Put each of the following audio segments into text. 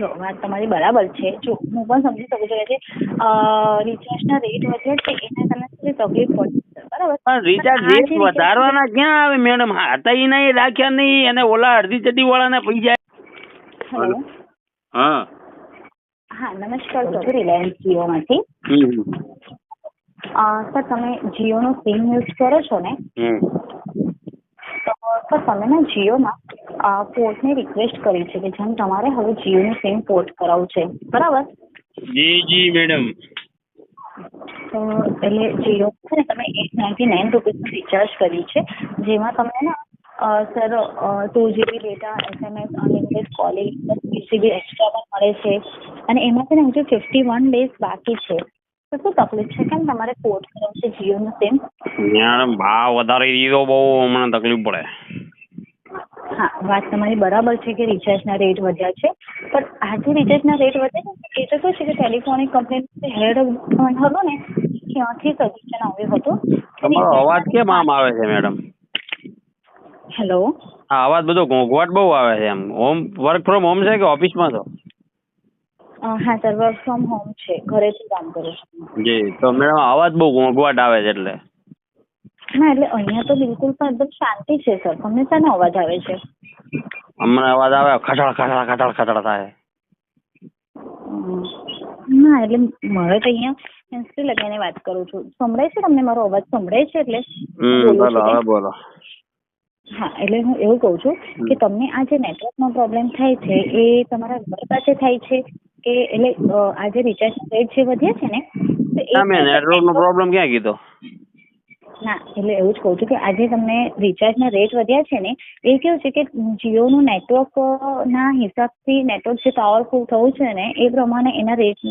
જો વાત તમારી બરાબર છે. જો હું પણ સમજી શકું છું. કે રિચાર્જના રેટ વધ્યા છે એના કારણે તકલીફ પડશે બરાબર? પણ રિચાર્જ રેટ વધારવાના ક્યાં આવે મેડમ હતા ઈ નહીં રાખ્યા નહીં અને ઓલા અડધી ચડ્ડી વાળાને પૈસા હેલો હા. હા નમસ્કાર સર રિલાયન્સ જીઓમાંથી. સર તમે જીઓનો સિમ યુઝ કરો છો ને? તો સર તમે ને જીઓમાં પોર્ટની રિક્વેસ્ટ કરી છે કે જેમ તમારે હવે જીઓનું સિમ પોર્ટ કરાવવું છે. બરાબર? જી જી મેડમ. તો એટલે જીઓ છે ને તમે એટ નાઇન્ટી નાઇન રૂપીઝનું રિચાર્જ કર્યું છે જેમાં તમને ને sir two GB data SMS unlimited calling વીસ જીબી એક્સ્ટ્રા પણ મળે છે. અને એમાં છે ને હજુ ફિફ્ટી વન ડેઝ બાકી છે. તો શું તકલીફ છે? કેમ તમારે પોર્ટ કરવું છે જીઓનું સિમ મેડમ ભાવ વધારી દીધો બહુ હમણાં તકલીફ પડે. હા વાત તમારી બરાબર છે કે રિચાર્જના રેટ વધ્યા છે. પણ આજે રિચાર્જના રેટ વધે છે એ તો શું છે કે ટેલિફોનિક કંપની હેડ હતો ને ત્યાંથી સજેશન આવ્યું હતું તમારો અવાજ કેમ આમ આવે છે મેડમ હેલો આ અવાજ બધો ઘોંઘવાટ બહુ આવે છે એમ. હોમ વર્ક ફ્રોમ હોમ છે કે ઓફિસમાં છો? હા સર વર્ક ફ્રોમ હોમ છે. ઘરેથી કામ કરું છું. જી તો મેડમ અવાજ બહુ ઘોંઘવાટ આવે છે એટલે. ના એટલે અહીંયા તો બિલકુલ પણ એકદમ શાંતિ છે સર. તમને શાનો અવાજ આવે છે? હમણાં અવાજ આવે ખટાડ ખટાડ ખટાડ ખટાડ થાય. ના એટલે મારે તો અહીંયા હેન્ડફ્રી લગાવીને વાત કરું છું. સંભળાય છે તમને મારો અવાજ? સંભળાય છે એટલે? બોલો હવે બોલો. હા એટલે હું એવું કહું છું કે તમને આ જે નેટવર્કનો પ્રોબ્લેમ થાય છે એ તમારા ઘર પાસે થાય છે કે એટલે આ જે રિચાર્જ રેટ જે વધ્યા છે ને મેં નેટવર્કનો પ્રોબ્લેમ ક્યાં કીધો? ના એટલે એવું જ કહું છું કે આજે તમને રિચાર્જના રેટ વધ્યા છે ને એ કેવું છે કે જીઓનું નેટવર્ક ના હિસાબથી નેટવર્ક જે પાવરફુલ થવું છે ને એ પ્રમાણે એના રેટ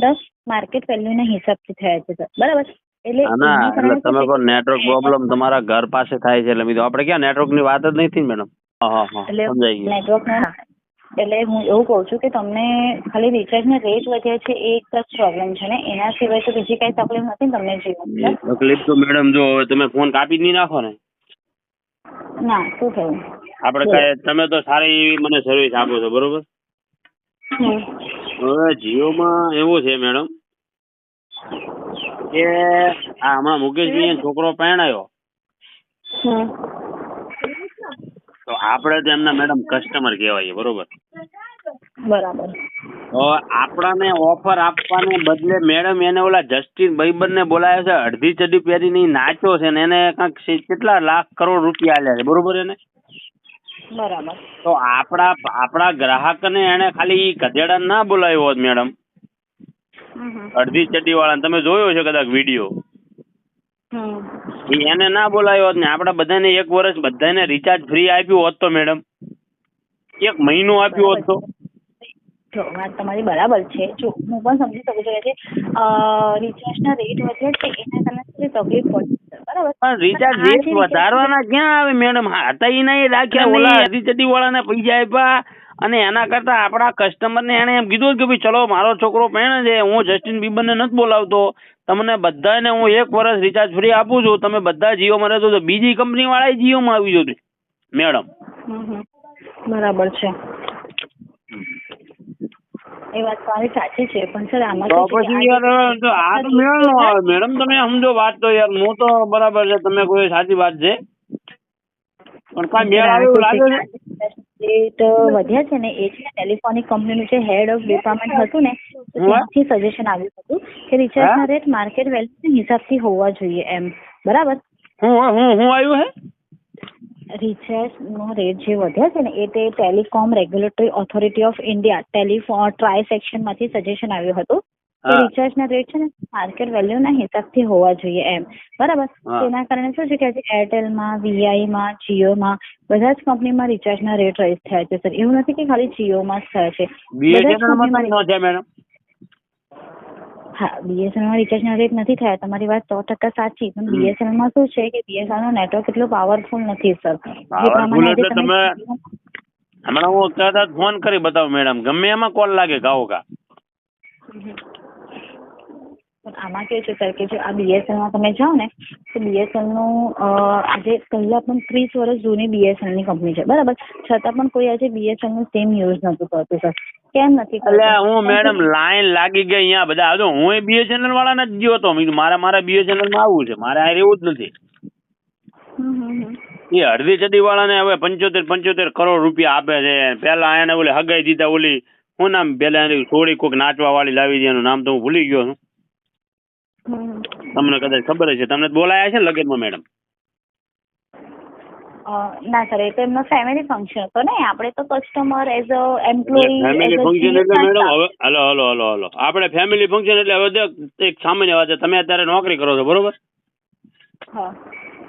માર્કેટ વેલ્યુના હિસાબથી થયા છે સર બરાબર? એટલે ના એટલે તમે કહો નેટવર્ક પ્રોબ્લેમ તમારા ઘર પાસે થાય છે એટલે બીજું. આપણે ક્યાં નેટવર્કની વાત જ નથી મેડમ? હા હા એટલે સમજાઈ ગયું. નેટવર્કનો એટલે હું એવું કહું છું કે તમને ખાલી રિચાર્જના રેટ વધ્યા છે એ એક જ પ્રોબ્લેમ છે ને? એના સિવાય તો બીજી કઈ તકલીફ નથી ને તમને જીવન તકલીફ તો મેડમ જો તમે ફોન કાપી જ નહીં નાખો ને? ના શું થયું? આપણે કઈ તમે તો સારી એવી મને સર્વિસ આપો છો બરોબર? હવે હવે જીઓમાં એવું છે મેડમ કે આ હમણાં મુકેશભાઈ છોકરો પરણાયો. તો આપણે તો એમના મેડમ કસ્ટમર કહેવાય બરોબર? બરાબર. તો આપણાને ઓફર આપવાને બદલે મેડમ એને ઓલા જસ્ટિન ભાઈબંધને બોલાવ્યો છે અડધી ચડી પહેરીને ઈ નાચ્યો છે ને એને કાંઈક કેટલા લાખ કરોડ રૂપિયા આલ્યા છે બરોબર એને? બરાબર. તો આપણા આપણા ગ્રાહકને એને ખાલી ગધેડા ના બોલાવ્યો હોત મેડમ. અડધી ચડ્ડી વાળાને તમે જોયો છે કદાચ વીડિયો એને ના બોલાવ્યો હોત ને આપણા બધાને એક વર્ષ બધાને રિચાર્જ ફ્રી આપ્યું હોત તો મેડમ એક મહિનો આપ્યો હોત તો. જો વાત તમારી બરાબર છે. જો હું પણ સમજી શકું છું કે અ, રિચાર્જના રેટ વધે છે એના કારણે થોડી તકલીફ પડશે બરાબર? પણ રિચાર્જ રેટ વધારવાના ક્યાં આવે મેડમ હતા ઈ નહીં રાખ્યા ઓલા હજી ચડી વાળાને પૈસા આપ્યા અને એના કરતા આપણા કસ્ટમરને એને એમ કીધું કે ભાઈ ચલો મારો છોકરો પહેણે છે હું જસ્ટિન બીબરને નથી બોલાવતો. તમને બધાને હું એક વર્ષ રિચાર્જ ફ્રી આપું છું. તમે બધા જીઓમાં રહેશો તો બીજી કંપની વાળા જીઓમાં આવી જતું મેડમ. બરાબર છે. એ વાત તમારી સાચી છે પણ સર આમાં તો શું છે કે પછી યાર તો આ તો મેળ નો આવે. મેડમ તમે સમજો વાત તો યાર હું તો બરાબર છે તમે કોઈ સાચી વાત છે. પણ કાંઈ મેળ આવે એવું લાગે છે? રેટ વધ્યા છે ને એ છે ટેલિફોનિક કંપનીનું જે હેડ ઓફ ડિપાર્ટમેન્ટ હતું ને ત્યાંથી સજેશન આવ્યું હતું કે રિચાર્જના રેટ માર્કેટ વેલ્યુના હિસાબથી હોવા જોઈએ એમ. બરાબર? હું હું હું આવ્યું હે? રિચાર્જનો રેટ જે વધ્યા છે ને એ તે telecom regulatory authority of India telephone TRAI સેક્શનમાંથી suggestion આવ્યું હતું રિચાર્જ ના રિચાર્જના રેટ છે ને માર્કેટ વેલ્યુના હિસાબથી હોવા જોઈએ એમ. બરાબર? તેના કારણે શું છે કે આજે એરટેલમાં વીઆઈમાં જીઓમાં બધા જ કંપનીમાં રિચાર્જના રેટ રાઈઝ થયા છે સર એવું નથી કે ખાલી જીઓમાં જ થયા છે બધા જ બીએસએનએલમાં કંપનીમાં તો ન છે મેડમ હા બીએસએનએલમાં રિચાર્જના રેટ નથી થયા. તમારી વાત સો ટકા સાચી. પણ. બીએસએનએલમાં શું છે કે બીએસએનએલનું નેટવર્ક એટલું પાવરફુલ નથી સર એટલે તમે- હમણાં હું કદાચ ફોન કરી બતાવું મેડમ ગમે એમાં કોલ લાગે ગાઓ કા પણ આમાં કેવું છે સર કે જો આ બીએસએનએલમાં તમે જાઓ ને તો નું આજે પહેલાં પણ ત્રીસ વર્ષ જૂની ની કંપની છે. બરાબર? છતાં પણ કોઈ આજે બીએસએનએલનું સેમ યુઝ નથી કરતું સર. કેમ નથી એટલે હું મેડમ લાઈન લાગી ગઈ અહીંયા બધા. આ જો હું બીએસએનએલ વાળાને જ ગયો હતો. મારા મારા બીએસએનએલમાં આવવું છે. મારે આ રહેવું જ નથી. એ અડધી ચડી વાળાને હવે પંચોતેર પંચોતેર કરોડ રૂપિયા આપે છે. પેલા એને ઓલી હગાઈ દીધા ઓલી શું નામ પેલા એની થોડી કોઈક નાચવા વાળી લાવી દે એનું નામ તો હું ભૂલી ગયો છું. તમને કદાચ ખબર હશે તમને બોલાયા છે ને લગ્નમાં મેડમ? ના સર એ તો એમનો ફેમિલી ફંક્શન હતો ને આપણે તો customer as a employee family function એટલે મેડમ હવે હલો હલો હલો હલો. આપણે ફેમિલી ફંક્શન એટલે હવે એક સામાન્ય વાત છે તમે અત્યારે નોકરી કરો છો બરોબર? હા.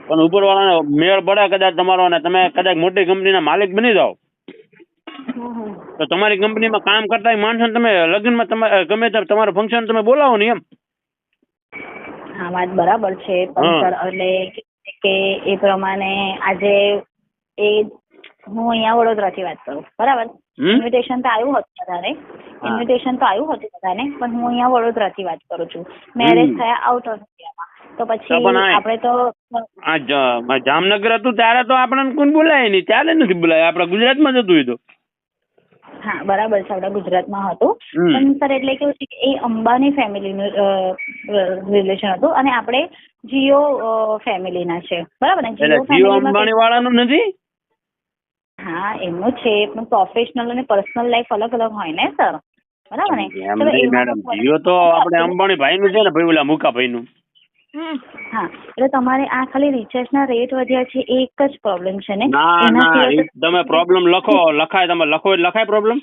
પણ ઉપરવાળાનો મેળ પડે કદાચ તમારો અને તમે કદાચ મોટી કંપનીના માલિક બની જાઓ. તો તમારી કંપનીમાં કામ કરતા માણસો તમે લગ્નમાં તમે ગમે તે તમારું ફંક્શન તમે બોલાવો ને એમ. હા વાત બરાબર છે પણ સર એટલે કે એ પ્રમાણે આજે એ હું અહીંયા વડોદરાથી વાત કરું બરાબર? ઇન્વિટેશન તો આવ્યું હતું બધાને. ઇન્વિટેશન તો આવ્યું હતું બધાને પણ હું અહીંયા વડોદરાથી વાત કરું છું. મેરેજ થયા આઉટ ઓફ ઇન્ડિયામાં તો પછી આપણે તો આ જામનગર હતું ત્યારે તો આપણને કોઈ બોલાય નહીં? ત્યારે નથી બોલાય આપણા ગુજરાતમાં જ હતું એ તો. હા બરાબર છે આપણા ગુજરાતમાં હતું. પણ સર એટલે કેવું છે કે એ અંબાની ફેમિલીનું રિલેશન હતું અને આપણે જીઓ ફેમિલીના છે. બરાબર ને? એટલે જીઓ અંબાણી વાળાનું નથી? હા એમનું છે પણ પ્રોફેશનલ અને પર્સનલ લાઈફ અલગ અલગ હોય ને સર? બરાબર ને? એમ નહીં મેડમ જીઓ તો આપણે અંબાણી ભાઈનું છે ને ભાઈ ઓલા મુકાભાઈનું. હા એટલે તમારે આ ખાલી રિચાર્જ ના રેટ વધ્યા છે એ એક જ પ્રોબ્લેમ છે ને? ના ના તમે પ્રોબ્લેમ લખો લખાય તમે લખો એટલે લખાય પ્રોબ્લેમ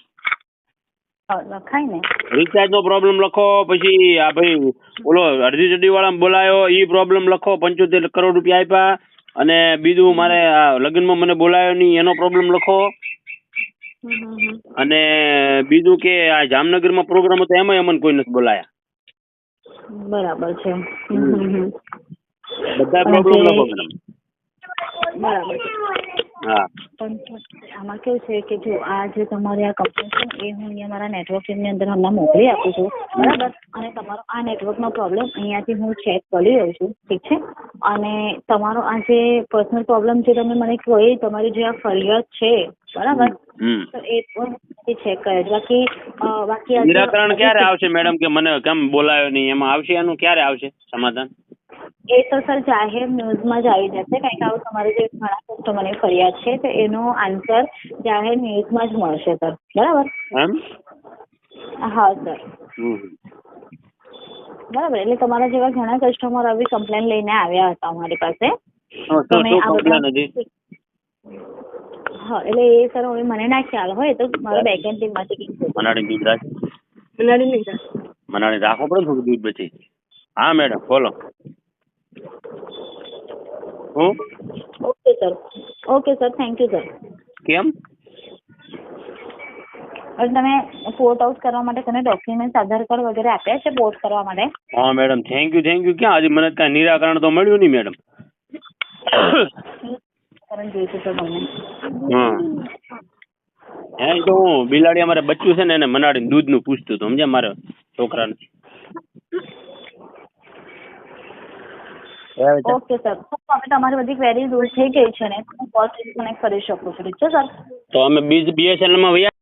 લખાય ને. રિચાર્જ નો પ્રોબ્લેમ લખો પછી આ ભાઈ ઓલો અડધી ચડ્ડી વાળા બોલાયો ઈ પ્રોબ્લેમ લખો પંચોતેર કરોડ રૂપિયા આપ્યા અને બીજું મારે આ લગ્નમાં મને બોલાયો નહીં એનો પ્રોબ્લેમ લખો. અને બીજું કે આ જામનગરમાં પ્રોગ્રામ હતો એમાં અમને કોઈ નથી બોલાયા. બરાબર છે. બધા પ્રોબ્લેમ લખો મેડમ બરાબર હા. પણ આમાં કેવું છે કે જો આ જે તમારી આ કંપની છે એ હું અહીંયા મારા નેટવર્ક ટીમની અંદર હમણાં મોકલી આપું છું. બરાબર? અને તમારો આ નેટવર્કનો પ્રોબ્લેમ અહીંયાથી હું ચેક કરી રહ્યો છું. ઠીક છે? અને તમારો આ જે પર્સનલ પ્રોબ્લેમ જે તમે મને કહો એ તમારી જે આ ફરિયાદ છે. બરાબર? તો એ પણ છે કરે બાકી બાકી નિરાકરણ ક્યારે આવશે મેડમ કે મને કેમ બોલાયો નહીં? એમાં આવશે એનું ક્યારે આવશે સમાધાન? એ તો સર જાહેર ન્યૂઝમાં જ આવી જશે. કારણ કે આવું તમારે જે ઘણા કસ્ટમરની ફરિયાદ છે તો એનો આન્સર જાહેર ન્યૂઝમાં જ મળશે સર. બરાબર? હા સર. બરાબર. એટલે તમારા જેવા ઘણા કસ્ટમર આવી કમ્પ્લેન લઈને આવ્યા હતા અમારી પાસે. તમે આ બધા- હા એટલે એ સર હવે મને ના ખ્યાલ હોય એ તો મારા બેકેન્ડ ટીમમાંથી કીધું મનાડી દૂધ રાખ મનાડી લીધા મનાડી રાખો પડે ને થોડું દૂધ બચી હા મેડમ બોલો. હું? Okay sir. Okay sir thank you sir. કેમ? અને તમે પોર્ટ આઉટ કરવા માટે તમે ડોક્યુમેન્ટ આધાર કાર્ડ વગેરે આપ્યા છે પોર્ટ કરવા માટે? હા madam thank you thank you ક્યાં? હજી મને કાંઈ નિરાકરણ તો મળ્યું નહીં મેડમ કરંટ જોઈશું સર તમને. હા. હે તો હું બિલાડી અમારે બચ્ચું છે ને એને મનાડીને દૂધનું પૂછતું હતું સમજ્યા મારા છોકરાને? Okay sir. હવે તમારી બધી ક્વેરી દૂર થઈ ગઈ છે ને તમે કોલ ડિસ્કનેક્ટ કરી શકું છું ઠીક છે સર? તો અમે બીજ બીએસએનએલમાં વયા